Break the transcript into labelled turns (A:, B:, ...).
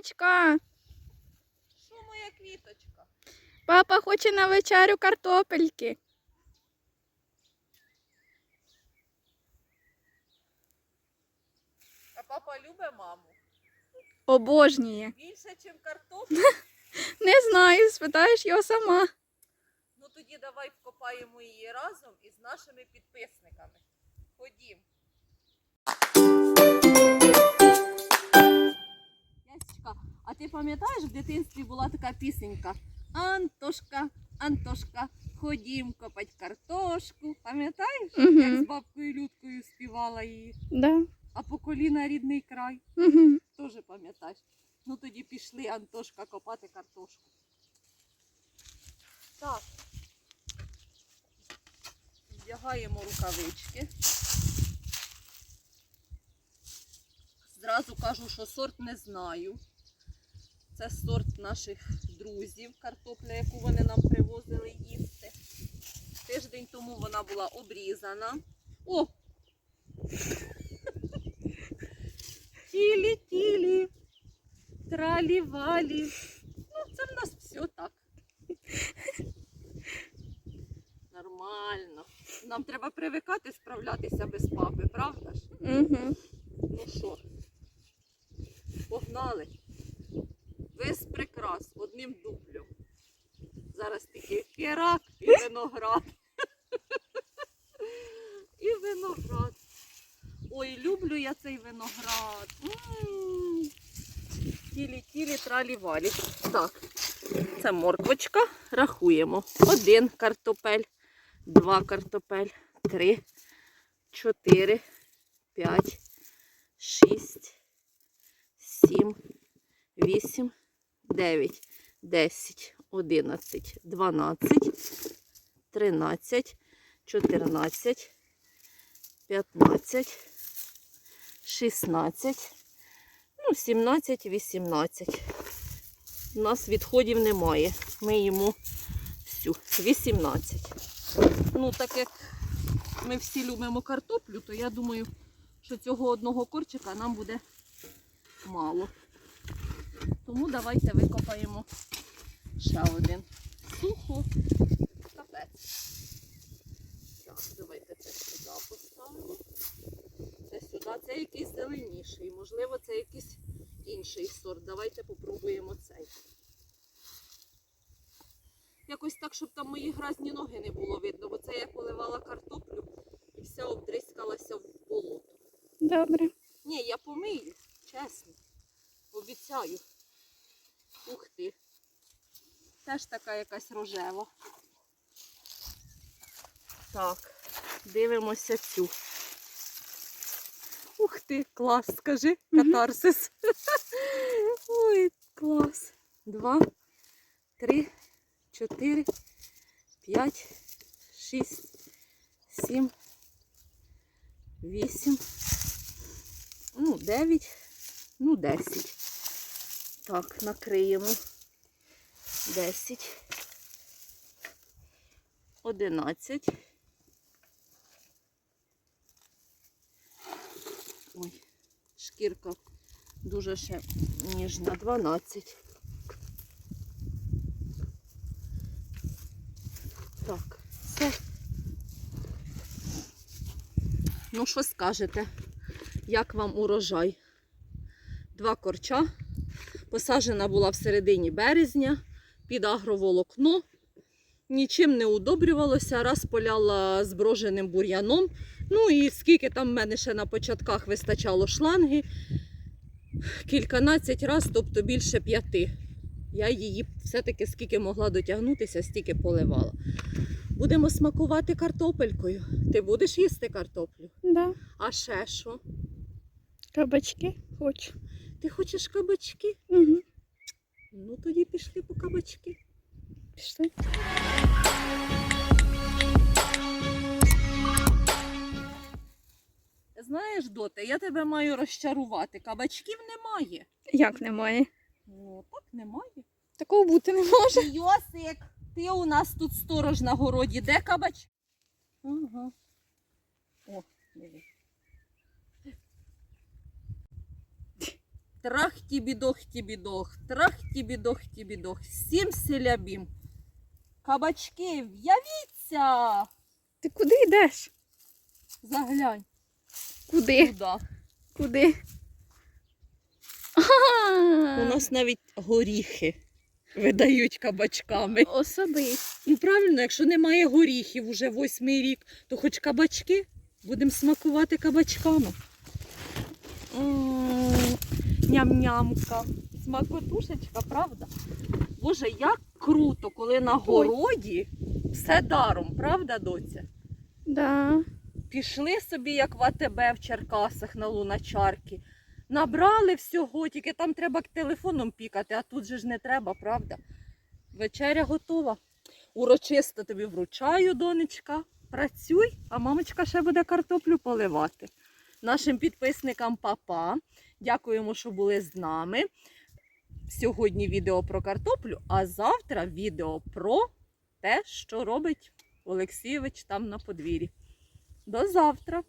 A: Мамочка,
B: Що моя квіточка?
A: папа хоче на вечерю картопельки.
B: А папа любить маму.
A: Обожнює.
B: Більше, ніж картоплю.
A: Не знаю, спитаєш його сама.
B: Ну тоді давай вкопаємо її разом із нашими підписниками. Ходім. Ясечка, а ти пам'ятаєш, в дитинстві була така пісенька? Антошка, Антошка, ходім копать картошку. Пам'ятаєш, як з
A: Угу.
B: бабкою Людкою співала її?
A: Да.
B: А по коліна рідний край.
A: Угу.
B: Теж пам'ятаєш. Ну тоді пішли Антошка копати картошку. Так. Вдягаємо рукавички. Зразу кажу, що сорт не знаю. Це сорт наших друзів, картопля, яку вони нам привозили їсти. Тиждень тому вона була обрізана. О! Тілі-тілі, тралі-валі. Ну, це в нас все так. Нормально. Нам треба привикати справлятися без папи, правда ж?
A: Угу.
B: Ну що, погнали. Весь прикрас одним дублем. Зараз тільки херак і виноград. І виноград. Ой, люблю я цей виноград. Тілі-тілі, тралі-валі. Так, це морквочка. Рахуємо. Один картопель, два картопель, три, чотири, п'ять, 10, 11, 12, 13, 14, 15, 16, ну, 17, 18. У нас відходів немає. Ми йому всю 18. Ну, так як ми всі любимо картоплю, то я думаю, що цього одного корчика нам буде мало. Тому давайте викопаємо ще один. Сухо. Капець. Так, давайте це сюди поставимо. Це сюди. Це якийсь зеленіший. Можливо, це якийсь інший сорт. Давайте попробуємо цей. Якось так, щоб там мої грязні ноги не було видно, бо це я поливала картоплю і вся обдрискалася в болото.
A: Добре.
B: Ні, я помию, чесно. Обіцяю. Ух ти. Теж така якась рожева. Так, дивимося цю. Ух ти, клас, скажи, катарсис. Ой, клас. Два, три, чотири, п'ять, шість, сім, вісім, ну, дев'ять, ну, десять. Так, накриємо. Десять. Одинадцять. Ой, шкірка дуже ще ніжна. Дванадцять. Так, все. Ну, що скажете? Як вам урожай? Два корча. Посаджена була в середині березня під агроволокно. Нічим не удобрювалося, раз поляла зброженим бур'яном. Ну і скільки там в мене ще на початках вистачало шланги, кільканадцять раз, тобто більше п'яти. Я її все-таки скільки могла дотягнутися, стільки поливала. Будемо смакувати картопелькою. Ти будеш їсти картоплю?
A: Да.
B: А ще що?
A: Кабачки хочу.
B: Ти хочеш кабачки?
A: Угу.
B: Ну тоді пішли по кабачки.
A: Пішли.
B: Знаєш, доте, я тебе маю розчарувати. Кабачків немає.
A: Як немає?
B: Ну, так немає.
A: Такого бути не може.
B: Йосик, ти у нас тут сторож на городі. Де кабач? Ага. О, диви. Трахтіть. тібідох тібідох, трах тібідох тібідох, сім селябім. Кабачки, в'явіться!
A: Ти куди йдеш?
B: Заглянь
A: Куди?
B: туди.
A: Куди?
B: У нас навіть горіхи видають кабачками.
A: особисто.
B: Ну правильно, якщо немає горіхів уже восьмий рік, то хоч кабачки будемо смакувати кабачками. Ням-нямка. Смакотушечка, правда? Боже, як круто, коли на городі все даром, правда, доця?
A: Да.
B: Пішли собі, як в АТБ в Черкасах на луначарки. Набрали всього, тільки там треба телефоном пікати, а тут же ж не треба, правда? Вечеря готова. Урочисто тобі вручаю, донечка. Працюй, а мамочка ще буде картоплю поливати. Нашим підписникам папа. Дякуємо, що були з нами. Сьогодні відео про картоплю, а завтра відео про те, що робить Олексійович там на подвір'ї. До завтра!